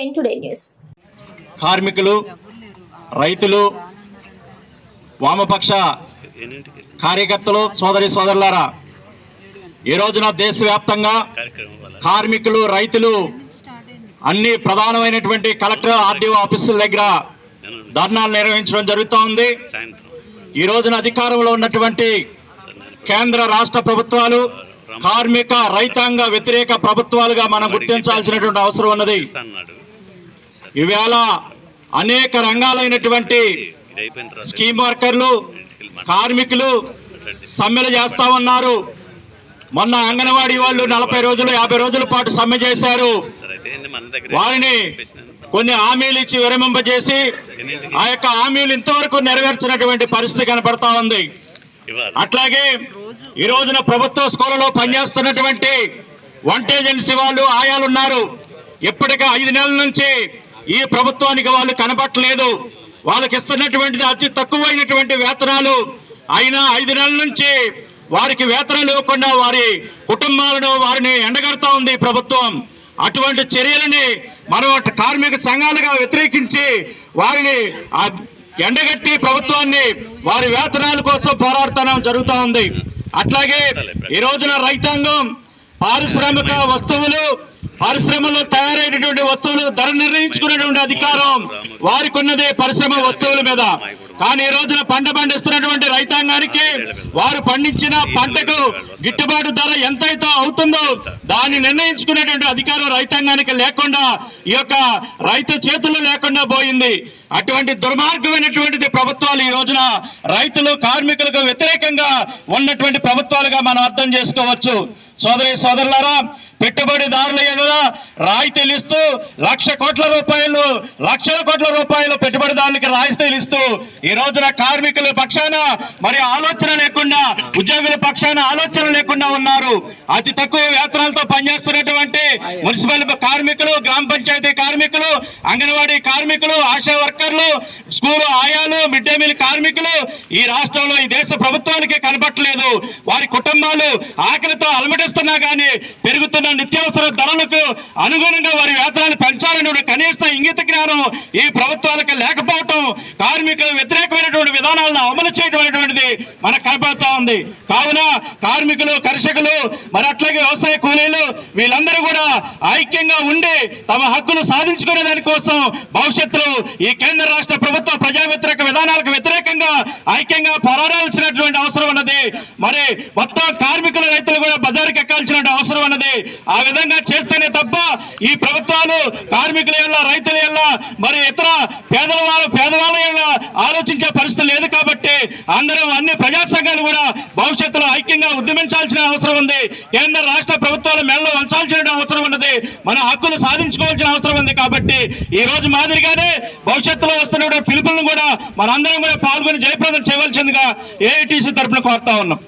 ఎన్ today news. కార్మికులు రైతులు వామపక్ష కార్యకర్తలు సోదరి సోదరులారా ఈ రోజున దేశవ్యాప్తంగా కార్మికులు రైతులు అన్ని ప్రధానమైనటువంటి కలెక్టర్ ఆర్డీఓ ఆఫీసుల దగ్గర ధర్నాలు నిర్వహించడం జరుగుతూ ఉంది ఈ రోజున అధికారంలో ఉన్నటువంటి కేంద్ర రాష్ట్ర ప్రభుత్వాలు కార్మిక రైతాంగ వ్యతిరేక ప్రభుత్వాలుగా మనం గుర్తించాల్సినటువంటి అవసరం ఉన్నది. ఈవేళ అనేక రంగాలైనటువంటి స్కీమ్ వర్కర్లు. కార్మికులు సమ్మెలు చేస్తా ఉన్నారు. మొన్న అంగన్వాడీ వాళ్ళు నలభై రోజులు యాభై రోజుల పాటు సమ్మె చేశారు. వారిని. కొన్ని హామీలు ఇచ్చి విరమింపజేసి ఆ యొక్క హామీలు ఇంతవరకు నెరవేర్చినటువంటి పరిస్థితి కనపడతా ఉంది. అట్లాగే ఈ రోజున ప్రభుత్వ స్కూళ్ళలో పనిచేస్తున్నటువంటి వంట ఏజెన్సీ వాళ్ళు ఆయాలు ఉన్నారు ఇప్పటికే ఐదు నెలల నుంచి ఈ ప్రభుత్వానికి వాళ్ళు కనపట్టలేదు వాళ్ళకి ఇస్తున్నటువంటిది అతి తక్కువైనటువంటి వేతనాలు. అయినా ఐదు నెలల నుంచి వారికి వేతనాలు ఇవ్వకుండా వారి కుటుంబాలను వారిని ఎండగడతా ఉంది ప్రభుత్వం. అటువంటి చర్యలని మనం కార్మిక సంఘాలుగా వ్యతిరేకించి వారిని ఎండగట్టి ప్రభుత్వాన్ని వారి వేతనాల కోసం పోరాడతానం జరుగుతూ ఉంది. అట్లాగే ఈ రోజున రైతాంగం పారిశ్రామిక వస్తువులు పరిశ్రమలో తయారైనటువంటి వస్తువులు ధర నిర్ణయించుకునేటువంటి అధికారం వారికి ఉన్నది పరిశ్రమ వస్తువుల మీద. కానీ ఈ రోజున పంట పండిస్తున్నటువంటి రైతాంగానికి వారు పండించిన పంటకు గిట్టుబాటు ధర ఎంతైతే అవుతుందో దాన్ని నిర్ణయించుకునేటువంటి అధికారం రైతాంగానికి లేకుండా ఈ యొక్క రైతు చేతుల్లో లేకుండా పోయింది. అటువంటి దుర్మార్గమైనటువంటిది ప్రభుత్వాలు ఈ రోజున రైతులు కార్మికులకు వ్యతిరేకంగా ఉన్నటువంటి ప్రభుత్వాలుగా మనం అర్థం చేసుకోవచ్చు. సోదరి సోదరులారా పెట్టుబడిదారుల ఎదుర రాయితీలు ఇస్తూ లక్ష కోట్ల రూపాయలు లక్షల కోట్ల రూపాయలు పెట్టుబడిదారులకి రాయితీలు ఇస్తూ ఈ రోజున కార్మికుల పక్షాన మరి ఆలోచన లేకుండా ఉద్యోగుల పక్షాన ఆలోచన లేకుండా ఉన్నారు. అతి తక్కువ వేతనాలతో పనిచేస్తారు మున్సిపల్ కార్మికులు గ్రామ పంచాయతీ కార్మికులు అంగన్వాడీ కార్మికులు ఆశా వర్కర్లు స్కూల్ ఆయాలు మిడ్ డే మీల్ కార్మికులు ఈ రాష్ట్రంలో ఈ దేశ ప్రభుత్వానికి కనబట్టలేదు. వారి కుటుంబాలు ఆకలితో అలమటిస్తున్నా కానీ పెరుగుతున్న నిత్యావసర ధరలకు అనుగుణంగా వారి వేతనాలు పెంచాలనే కనీస ఇంగిత జ్ఞానం ఈ ప్రభుత్వాలకు లేకపోవటం కార్మికుల వ్యతిరేకమైనటువంటి విధానాలను అమలు చేయడం అనేటువంటిది మనకు కనపడతా ఉంది. కావున కార్మికులు కర్షకులు మరి అట్లాగే వ్యవసాయ కూలీలు వీళ్ళందరూ కూడా ఐక్యంగా ఉండి తమ హక్కులు సాధించుకునే దానికోసం భవిష్యత్తులో ఈ కేంద్ర రాష్ట్ర ప్రభుత్వ ప్రజా వ్యతిరేక విధానాలకు వ్యతిరేకంగా ఐక్యంగా పోరాడాల్సినటువంటి అవసరం ఉన్నది. మరి మొత్తం కార్మికులు రైతులు కూడా బజారుకి ఎక్కాల్సిన అవసరం ఉన్నది. ఆ విధంగా చేస్తేనే తప్ప ఈ ప్రభుత్వాలు కార్మికుల ఎల్ల రైతుల మరి ఇతర పేదల వాళ్ళు పేదవాళ్ళ ఎల్ల ఆలోచించే పరిస్థితి లేదు అందరం అన్ని ప్రజా సంఘాలు కూడా భవిష్యత్తులో ఐక్యంగా ఉద్యమించాల్సిన అవసరం ఉంది. కేంద్ర రాష్ట్ర ప్రభుత్వాల మెడలో ఉంచాల్సిన అవసరం ఉన్నది. మన హక్కులు సాధించుకోవాల్సిన అవసరం ఉంది కాబట్టి ఈ రోజు మాదిరిగానే భవిష్యత్తులో వస్తున్న పిలుపులను కూడా మనందరం కూడా పాల్గొని జయప్రదం చేయవలసిందిగా ఏఐటీసీ తరఫున కోరుతా ఉన్నాం.